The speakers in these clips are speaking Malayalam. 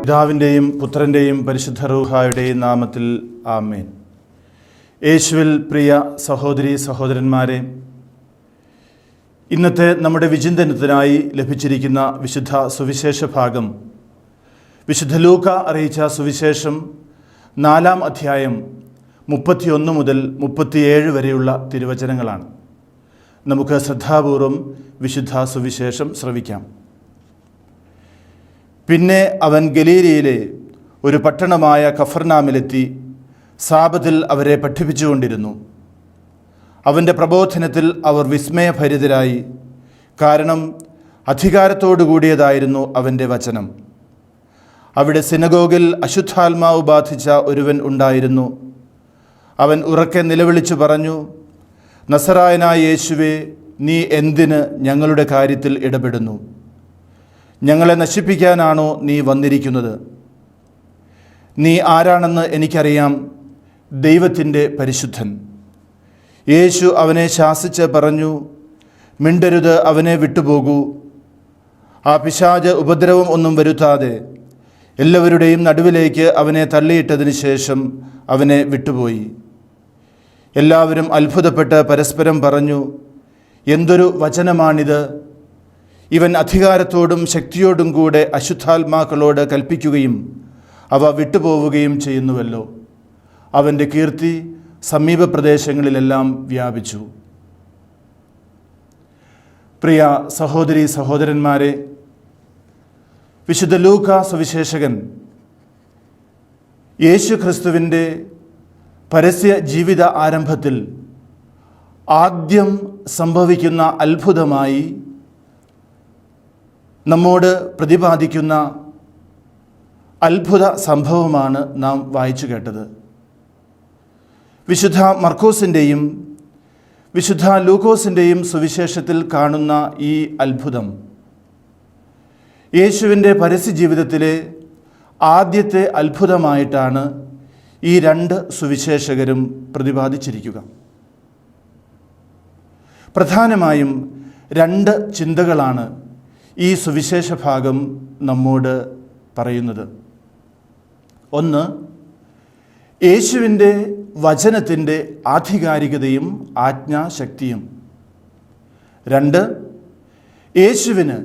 പിതാവിന്റെയും പുത്രന്റെയും പരിശുദ്ധ റൂഹായുടെയും നാമത്തിൽ ആമേൻ. യേശുവിൽ പ്രിയ സഹോദരി സഹോദരന്മാരെ ഇന്നത്തെ നമ്മുടെ വിചിന്തനത്തിനായി ലഭിച്ചിരിക്കുന്ന വിശുദ്ധ സുവിശേഷ ഭാഗം വിശുദ്ധ ലൂക്ക അറിയിച്ച സുവിശേഷം നാലാം അധ്യായം മുപ്പത്തിയൊന്ന് മുതൽ മുപ്പത്തിയേഴ് വരെയുള്ള തിരുവചനങ്ങളാണ്. നമുക്ക് ശ്രദ്ധാപൂർവം വിശുദ്ധ സുവിശേഷം ശ്രവിക്കാം. പിന്നെ അവൻ ഗലീലയിലെ ഒരു പട്ടണമായ കഫർനാമിലെത്തി സാപത്തിൽ അവരെ പഠിപ്പിച്ചുകൊണ്ടിരുന്നു. അവന്റെ പ്രബോധനത്തിൽ അവർ വിസ്മയഭരിതരായി. കാരണം അധികാരത്തോടു കൂടിയതായിരുന്നു അവന്റെ വചനം. അവിടെ സിനഗോഗിൽ അശുദ്ധാത്മാവ് ബാധിച്ച ഒരുവൻ ഉണ്ടായിരുന്നു. അവൻ ഉറക്കെ നിലവിളിച്ചു പറഞ്ഞു നസറായനായ യേശുവെ നീ എന്തിന് ഞങ്ങളുടെ കാര്യത്തിൽ ഇടപെടുന്നു? ഞങ്ങളെ നശിപ്പിക്കാനാണോ നീ വന്നിരിക്കുന്നത്. നീ ആരാണെന്ന് എനിക്കറിയാം. ദൈവത്തിന്റെ പരിശുദ്ധൻ. യേശു അവനെ ശാസിച്ച് പറഞ്ഞു മിണ്ടരുത് അവനെ വിട്ടുപോകൂ. ആ പിശാജ് ഉപദ്രവം ഒന്നും വരുത്താതെ എല്ലാവരുടെയും നടുവിലേക്ക് അവനെ തള്ളിയിട്ടതിന് ശേഷം അവനെ വിട്ടുപോയി. എല്ലാവരും അത്ഭുതപ്പെട്ട് പരസ്പരം പറഞ്ഞു എന്തൊരു വചനമാണിത്? ഇവൻ അധികാരത്തോടും ശക്തിയോടും കൂടെ അശുദ്ധാത്മാക്കളോട് കൽപ്പിക്കുകയും അവ വിട്ടുപോവുകയും ചെയ്യുന്നുവല്ലോ. അവന്റെ കീർത്തി സമീപ പ്രദേശങ്ങളിലെല്ലാം വ്യാപിച്ചു. പ്രിയ സഹോദരി സഹോദരന്മാരെ വിശുദ്ധ ലൂക്ക സുവിശേഷകൻ യേശു ക്രിസ്തുവിന്റെ പരസ്യ ജീവിത ആരംഭത്തിൽ ആദ്യം സംഭവിക്കുന്ന അത്ഭുതമായി നമ്മോട് പ്രതിപാദിക്കുന്ന അത്ഭുത സംഭവമാണ് നാം വായിച്ചു കേട്ടത്. വിശുദ്ധ മർക്കോസിന്റെയും വിശുദ്ധ ലൂക്കോസിന്റെയും സുവിശേഷത്തിൽ കാണുന്ന ഈ അത്ഭുതം യേശുവിന്റെ ജീവിതത്തിലെ ആദ്യത്തെ അത്ഭുതമായിട്ടാണ് ഈ രണ്ട് സുവിശേഷകരും പ്രതിപാദിച്ചിരിക്കുക. പ്രധാനമായും രണ്ട് ചിന്തകളാണ് ഈ സുവിശേഷ ഭാഗം നമ്മോട് പറയുന്നത്. ഒന്ന് യേശുവിന്റെ വചനത്തിന്റെ ആധികാരികതയും ആജ്ഞാശക്തിയും. രണ്ട് യേശുവിന്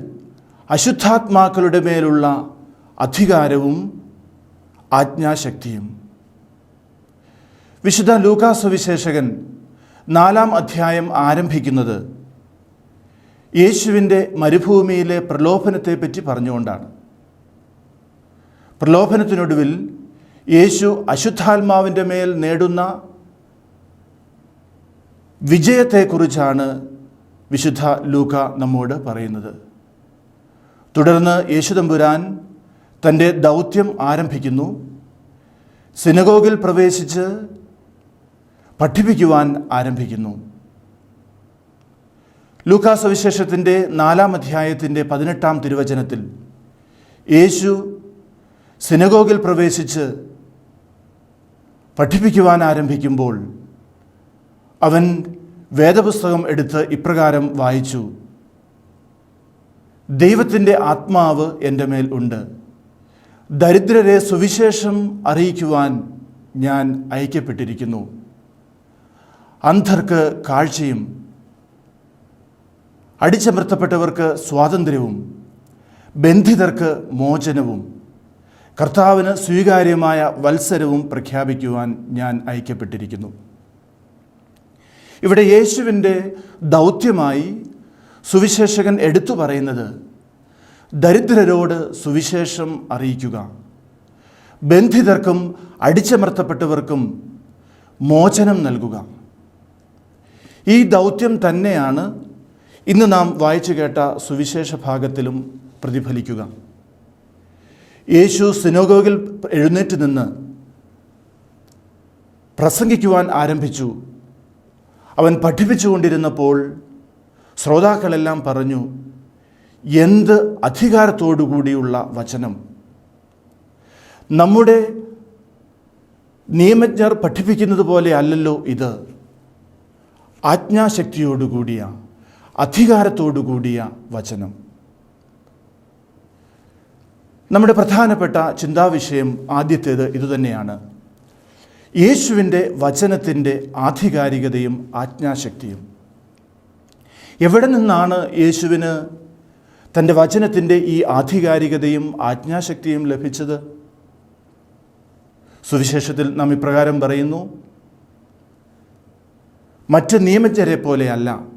അശുദ്ധാത്മാക്കളുടെ മേലുള്ള അധികാരവും ആജ്ഞാശക്തിയും. വിശുദ്ധ ലൂക്കാ സുവിശേഷകൻ നാലാം അധ്യായം ആരംഭിക്കുന്നത് യേശുവിന്റെ മരുഭൂമിയിലെ പ്രലോഭനത്തെപ്പറ്റി പറഞ്ഞുകൊണ്ടാണ്. പ്രലോഭനത്തിനൊടുവിൽ യേശു അശുദ്ധാത്മാവിന്റെ മേൽ നേടുന്ന വിജയത്തെക്കുറിച്ചാണ് വിശുദ്ധ ലൂക്ക നമ്മോട് പറയുന്നത്. തുടർന്ന് യേശുദമ്പുരാൻ തന്റെ ദൗത്യം ആരംഭിക്കുന്നു. സിനഗോഗിൽ പ്രവേശിച്ച് പഠിപ്പിക്കുവാൻ ആരംഭിക്കുന്നു. ലൂക്കാസ് സവിശേഷത്തിന്റെ നാലാം അധ്യായത്തിന്റെ പതിനെട്ടാം തിരുവചനത്തിൽ യേശു സിനഗോഗിൽ പ്രവേശിച്ച് പഠിപ്പിക്കുവാൻ ആരംഭിക്കുമ്പോൾ അവൻ വേദപുസ്തകം എടുത്ത് ഇപ്രകാരം വായിച്ചു ദൈവത്തിന്റെ ആത്മാവ് എന്റെ മേൽ ഉണ്ട്. ദരിദ്രരെ സുവിശേഷം അറിയിക്കുവാൻ ഞാൻ അയക്കപ്പെട്ടിരിക്കുന്നു. അന്ധർക്ക് കാഴ്ചയും അടിച്ചമർത്തപ്പെട്ടവർക്ക് സ്വാതന്ത്ര്യവും ബന്ധിതർക്ക് മോചനവും കർത്താവിന് സ്വീകാര്യമായ വത്സരവും പ്രഖ്യാപിക്കുവാൻ ഞാൻ അയക്കപ്പെട്ടിരിക്കുന്നു ഇവിടെ യേശുവിന്റെ ദൗത്യമായി സുവിശേഷകൻ എടുത്തു പറയുന്നത് ദരിദ്രരോട് സുവിശേഷം അറിയിക്കുക ബന്ധിതർക്കും അടിച്ചമർത്തപ്പെട്ടവർക്കും മോചനം നൽകുക. ഈ ദൗത്യം തന്നെയാണ് ഇന്ന് നാം വായിച്ചു കേട്ട സുവിശേഷ ഭാഗത്തിലും പ്രതിഫലിക്കുക. യേശു സിനോഗോഗിൽ എഴുന്നേറ്റ് നിന്ന് പ്രസംഗിക്കുവാൻ ആരംഭിച്ചു. അവൻ പഠിപ്പിച്ചുകൊണ്ടിരുന്നപ്പോൾ ശ്രോതാക്കളെല്ലാം പറഞ്ഞു എന്ത് അധികാരത്തോടുകൂടിയുള്ള വചനം? നമ്മുടെ നിയമജ്ഞർ പഠിപ്പിക്കുന്നത് പോലെ അല്ലല്ലോ ഇത്. ആജ്ഞാശക്തിയോടുകൂടിയ അധികാരത്തോടുകൂടിയ വചനം. നമ്മുടെ പ്രധാനപ്പെട്ട ചിന്താവിഷയം ആദ്യത്തേത് ഇതുതന്നെയാണ്. യേശുവിന്റെ വചനത്തിന്റെ ആധികാരികതയും ആജ്ഞാശക്തിയും. എവിടെ നിന്നാണ് യേശുവിന് തന്റെ വചനത്തിന്റെ ഈ ആധികാരികതയും ആജ്ഞാശക്തിയും ലഭിച്ചത്? സുവിശേഷത്തിൽ നാം ഇപ്രകാരം പറയുന്നു മറ്റ് നിയമജ്ഞരെ പോലെയല്ല.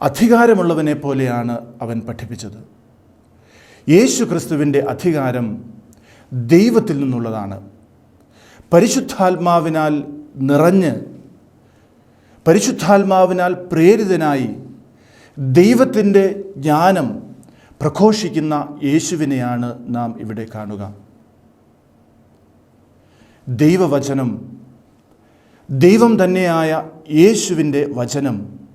അധികാരമുള്ളവനെ പോലെയാണ് അവൻ പഠിപ്പിച്ചത്. യേശു ക്രിസ്തുവിന്റെ അധികാരം ദൈവത്തിൽ നിന്നുള്ളതാണ്. പരിശുദ്ധാത്മാവിനാൽ നിറഞ്ഞ് പരിശുദ്ധാത്മാവിനാൽ പ്രേരിതനായി ദൈവത്തിന്റെ ജ്ഞാനം പ്രഘോഷിക്കുന്ന യേശുവിനെയാണ് നാം ഇവിടെ കാണുക. ദൈവവചനം ദൈവം തന്നെയായ യേശുവിന്റെ വചനം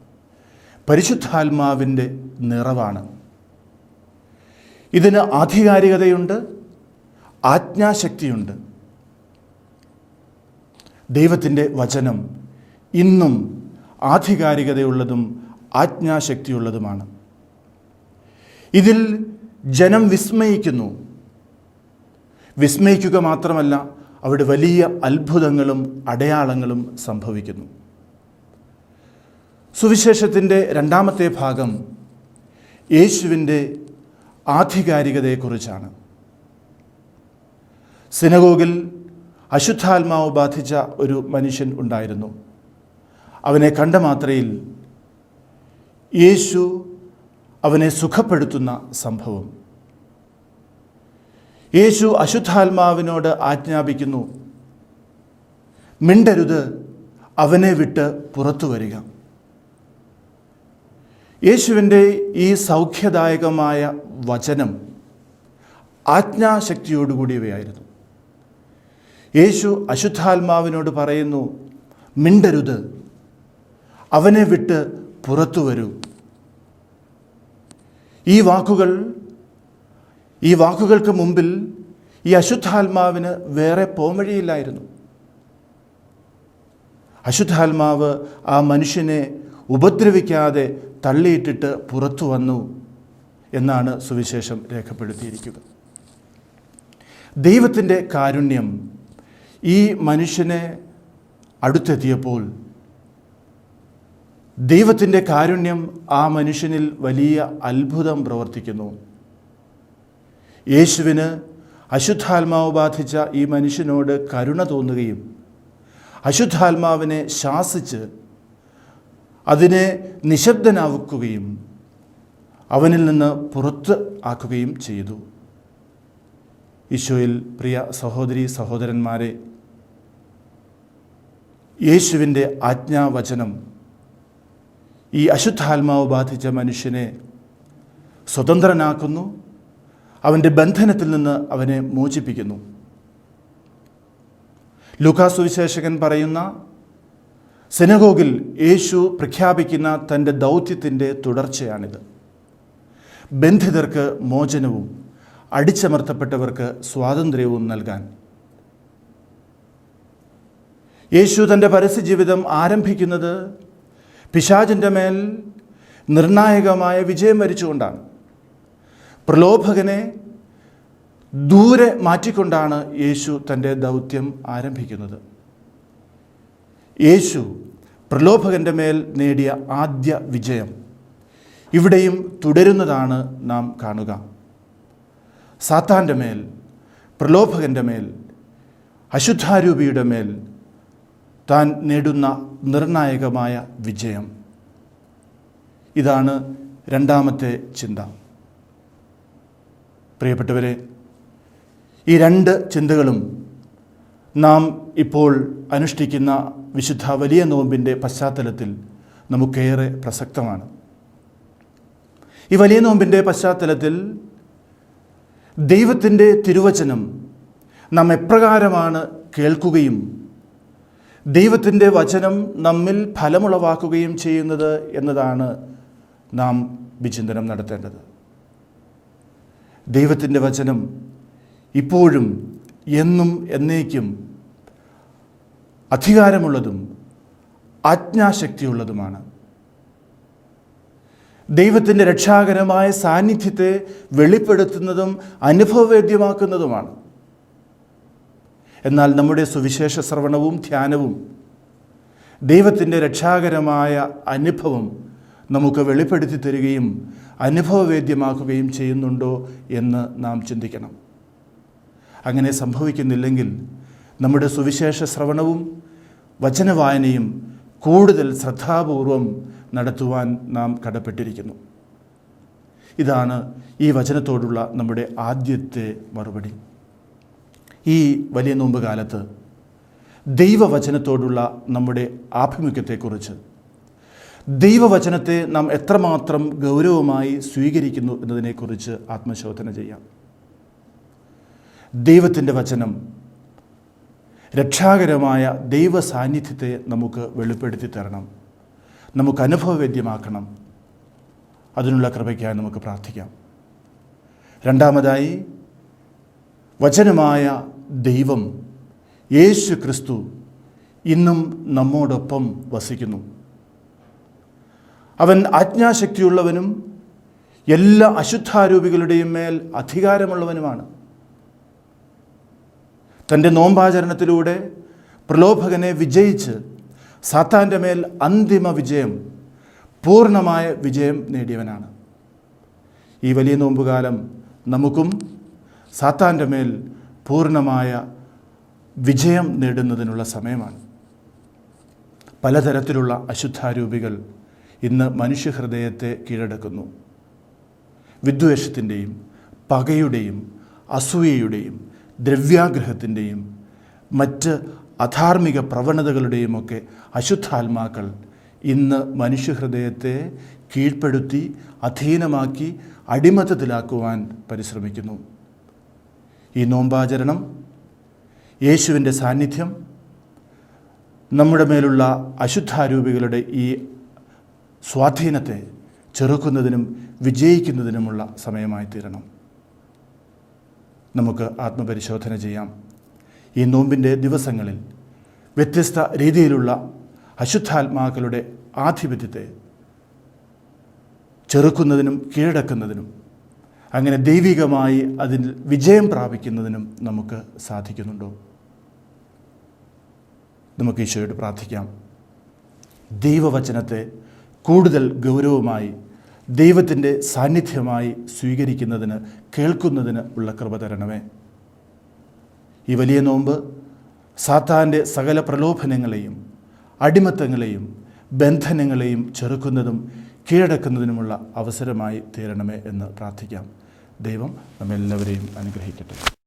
പരിശുദ്ധാത്മാവിന്റെ നിറവാണ്. ഇതിന് ആധികാരികതയുണ്ട് ആജ്ഞാശക്തിയുണ്ട്. ദൈവത്തിന്റെ വചനം ഇന്നും ആധികാരികതയുള്ളതും ആജ്ഞാശക്തിയുള്ളതുമാണ്. ഇതിൽ ജനം വിസ്മയിക്കുന്നു. വിസ്മയിക്കുക മാത്രമല്ല അവിടെ വലിയ അത്ഭുതങ്ങളും അടയാളങ്ങളും സംഭവിക്കുന്നു. സുവിശേഷത്തിന്റെ രണ്ടാമത്തെ ഭാഗം യേശുവിന്റെ ആധികാരികതയെക്കുറിച്ചാണ്. സിനഗോഗിൽ അശുദ്ധാത്മാവ് ബാധിച്ച ഒരു മനുഷ്യൻ ഉണ്ടായിരുന്നു. അവനെ കണ്ട മാത്രയിൽ യേശു അവനെ സുഖപ്പെടുത്തുന്ന സംഭവം. യേശു അശുദ്ധാത്മാവിനോട് ആജ്ഞാപിക്കുന്നു മിണ്ടരുത് അവനെ വിട്ട് പുറത്തു വരിക. യേശുവിന്റെ ഈ സൗഖ്യദായകമായ വചനം ആജ്ഞാശക്തിയോടുകൂടിയവയായിരുന്നു. യേശു അശുദ്ധാത്മാവിനോട് പറയുന്നു മിണ്ടരുത്. അവനെ വിട്ട് പുറത്തു വരൂ. ഈ വാക്കുകൾ ഈ വാക്കുകൾക്ക് മുമ്പിൽ ഈ അശുദ്ധാത്മാവിന് വേറെ പോംവഴിയില്ലായിരുന്നു. അശുദ്ധാത്മാവ് ആ മനുഷ്യനെ ഉപദ്രവിക്കാതെ തള്ളിയിട്ടിട്ട് പുറത്തു വന്നു എന്നാണ് സുവിശേഷം രേഖപ്പെടുത്തിയിരിക്കുക ദൈവത്തിന്റെ കാരുണ്യം ഈ മനുഷ്യനെ അടുത്തെത്തിയപ്പോൾ ദൈവത്തിന്റെ കാരുണ്യം ആ മനുഷ്യനിൽ വലിയ അത്ഭുതം പ്രവർത്തിക്കുന്നു. യേശുവിന് അശുദ്ധാത്മാവ് ബാധിച്ച ഈ മനുഷ്യനോട് കരുണ തോന്നുകയും അശുദ്ധാത്മാവിനെ ശാസിച്ച് അതിനെ നിശബ്ദനാവുക്കുകയും അവനിൽ നിന്ന് പുറത്ത് ആക്കുകയും ചെയ്തു. ഈശോയിൽ പ്രിയ സഹോദരി സഹോദരന്മാരെ യേശുവിന്റെ ആജ്ഞാവചനം ഈ അശുദ്ധാത്മാവ് ബാധിച്ച മനുഷ്യനെ സ്വതന്ത്രനാക്കുന്നു. അവന്റെ ബന്ധനത്തിൽ നിന്ന് അവനെ മോചിപ്പിക്കുന്നു. ലൂക്കാസുവിശേഷകൻ പറയുന്ന സെനഗോഗിൽ യേശു പ്രഖ്യാപിക്കുന്ന തന്റെ ദൗത്യത്തിന്റെ തുടർച്ചയാണിത്. ബന്ധിതർക്ക് മോചനവും അടിച്ചമർത്തപ്പെട്ടവർക്ക് സ്വാതന്ത്ര്യവും നൽകാൻ. യേശു തന്റെ പരസ്യജീവിതം ആരംഭിക്കുന്നത് പിശാചിന്റെ മേൽ നിർണായകമായ വിജയം വരിച്ചുകൊണ്ടാണ്. പ്രലോഭകനെ ദൂരെ മാറ്റിക്കൊണ്ടാണ് യേശു തന്റെ ദൗത്യം ആരംഭിക്കുന്നത്. യേശു പ്രലോഭകന്റെ മേൽ നേടിയ ആദ്യ വിജയം. ഇവിടെയും തുടരുന്നതാണ് നാം കാണുക. സാത്താന്റെ മേൽ പ്രലോഭകന്റെ മേൽ അശുദ്ധാരൂപിയുടെ മേൽ താൻ നേടുന്ന നിർണായകമായ വിജയം. ഇതാണ് രണ്ടാമത്തെ ചിന്ത. പ്രിയപ്പെട്ടവരെ ഈ രണ്ട് ചിന്തകളും നാം ഇപ്പോൾ അനുഷ്ഠിക്കുന്ന വിശുദ്ധ വലിയ നോമ്പിന്റെ പശ്ചാത്തലത്തിൽ നമുക്കേറെ പ്രസക്തമാണ്. ഈ വലിയ നോമ്പിന്റെ പശ്ചാത്തലത്തിൽ ദൈവത്തിന്റെ തിരുവചനം നാം എപ്രകാരമാണ് കേൾക്കുകയും ദൈവത്തിന്റെ വചനം നമ്മിൽ ഫലമുളവാക്കുകയും ചെയ്യുന്നത് എന്നതാണ് നാം വിചിന്തനം നടത്തേണ്ടത്. ദൈവത്തിന്റെ വചനം ഇപ്പോഴും എന്നും എന്നേക്കും അധികാരമുള്ളതും ആജ്ഞാശക്തിയുള്ളതുമാണ്. ദൈവത്തിന്റെ രക്ഷാകരമായ സാന്നിധ്യത്തെ വെളിപ്പെടുത്തുന്നതും അനുഭവവേദ്യമാക്കുന്നതുമാണ്. എന്നാൽ നമ്മുടെ സുവിശേഷ ശ്രവണവും ധ്യാനവും ദൈവത്തിന്റെ രക്ഷാകരമായ അനുഭവം നമുക്ക് വെളിപ്പെടുത്തി തരികയും അനുഭവവേദ്യമാക്കുകയും ചെയ്യുന്നുണ്ടോ എന്ന് നാം ചിന്തിക്കണം. അങ്ങനെ സംഭവിക്കുന്നില്ലെങ്കിൽ നമ്മുടെ സുവിശേഷ ശ്രവണവും വചനവായനയും കൂടുതൽ ശ്രദ്ധാപൂർവം നടത്തുവാൻ നാം കടപ്പെട്ടിരിക്കുന്നു. ഇതാണ് ഈ വചനത്തോടുള്ള നമ്മുടെ ആദ്യത്തെ മറുപടി. ഈ വലിയ നോമ്പ് കാലത്ത് ദൈവവചനത്തോടുള്ള നമ്മുടെ ആഭിമുഖ്യത്തെക്കുറിച്ച് ദൈവവചനത്തെ നാം എത്രമാത്രം ഗൗരവമായി സ്വീകരിക്കുന്നു എന്നതിനെക്കുറിച്ച് ആത്മശോധന ചെയ്യാം. ദൈവത്തിന്റെ വചനം രക്ഷാകരമായ ദൈവ സാന്നിധ്യത്തെ നമുക്ക് വെളിപ്പെടുത്തി തരണം. നമുക്ക് അനുഭവവേദ്യമാക്കണം. അതിനുള്ള കൃപയ്ക്കായി നമുക്ക് പ്രാർത്ഥിക്കാം. രണ്ടാമതായി വചനമായ ദൈവം യേശു ക്രിസ്തു ഇന്നും നമ്മോടൊപ്പം വസിക്കുന്നു. അവൻ ആജ്ഞാശക്തിയുള്ളവനും എല്ലാ അശുദ്ധാരൂപികളുടെയും മേൽ അധികാരമുള്ളവനുമാണ്. തന്റെ നോമ്പാചരണത്തിലൂടെ പ്രലോഭകനെ വിജയിച്ച് സാത്താന്റെ മേൽ അന്തിമ വിജയം പൂർണമായ വിജയം നേടിയവനാണ്. ഈ വലിയ നോമ്പുകാലം നമുക്കും സാത്താന്റെ മേൽ പൂർണമായ വിജയം നേടുന്നതിനുള്ള സമയമാണ്. പലതരത്തിലുള്ള അശുദ്ധാരൂപികൾ ഇന്ന് മനുഷ്യഹൃദയത്തെ കീഴടക്കുന്നു. വിദ്വേഷത്തിന്റെയും പകയുടെയും അസൂയയുടെയും ദ്രവ്യാഗ്രഹത്തിന്റെയും മറ്റ് അധാർമിക പ്രവണതകളുടെയുമൊക്കെ അശുദ്ധാത്മാക്കൾ ഇന്ന് മനുഷ്യഹൃദയത്തെ കീഴ്പ്പെടുത്തി അധീനമാക്കി അടിമത്തത്തിലാക്കുവാൻ പരിശ്രമിക്കുന്നു. ഈ നോമ്പാചരണം യേശുവിന്റെ സാന്നിധ്യം നമ്മുടെ മേലുള്ള അശുദ്ധാരൂപികളുടെ ഈ സ്വാധീനത്തെ ചെറുക്കുന്നതിനും വിജയിക്കുന്നതിനുമുള്ള സമയമായി തീരണം നമുക്ക് ആത്മപരിശോധന ചെയ്യാം. ഈ നോമ്പിന്റെ ദിവസങ്ങളിൽ വ്യത്യസ്ത രീതിയിലുള്ള അശുദ്ധാത്മാക്കളുടെ ആധിപത്യത്തെ ചെറുക്കുന്നതിനും കീഴടക്കുന്നതിനും അങ്ങനെ ദൈവികമായി അതിൽ വിജയം പ്രാപിക്കുന്നതിനും നമുക്ക് സാധിക്കുന്നുണ്ടോ? നമുക്ക് ഈശോയോട് പ്രാർത്ഥിക്കാം. ദൈവവചനത്തെ കൂടുതൽ ഗൗരവമായി ദൈവത്തിന്റെ സാന്നിധ്യമായി സ്വീകരിക്കുന്നതിന് കേൾക്കുന്നതിന് ഉള്ള കൃപ തരണമേ. ഈ വലിയ നോമ്പ് സാത്താന്റെ സകല പ്രലോഭനങ്ങളെയും അടിമത്തങ്ങളെയും ബന്ധനങ്ങളെയും ചെറുക്കുന്നതും കീഴടക്കുന്നതിനുമുള്ള അവസരമായി തീരണമേ എന്ന് പ്രാർത്ഥിക്കാം. ദൈവം നമ്മെല്ലാവരെയും അനുഗ്രഹിക്കട്ടെ.